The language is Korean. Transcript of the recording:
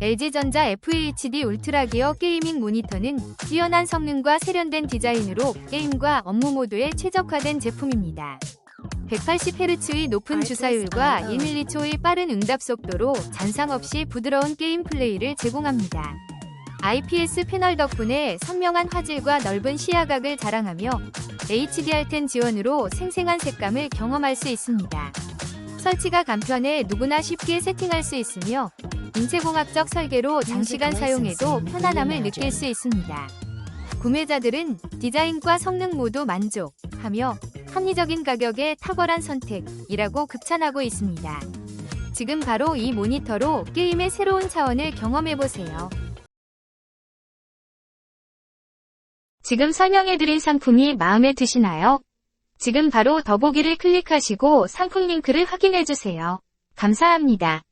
LG전자 FHD 울트라 기어 게이밍 모니터는 뛰어난 성능과 세련된 디자인으로 게임과 업무 모두에 최적화된 제품입니다. 180Hz의 높은 주사율과 1mcho의 빠른 응답 속도로 잔상 없이 부드러운 게임 플레이를 제공합니다. IPS 패널 덕분에 선명한 화질과 넓은 시야각을 자랑하며 HDR10 지원으로 생생한 색감을 경험할 수 있습니다. 설치가 간편해 누구나 쉽게 세팅할 수 있으며 인체공학적 설계로 장시간 사용해도 편안함을 느낄 수 있습니다. 구매자들은 디자인과 성능 모두 만족하며 합리적인 가격에 탁월한 선택이라고 극찬하고 있습니다. 지금 바로 이 모니터로 게임의 새로운 차원을 경험해보세요. 지금 설명해드린 상품이 마음에 드시나요? 지금 바로 더보기를 클릭하시고 상품 링크를 확인해주세요. 감사합니다.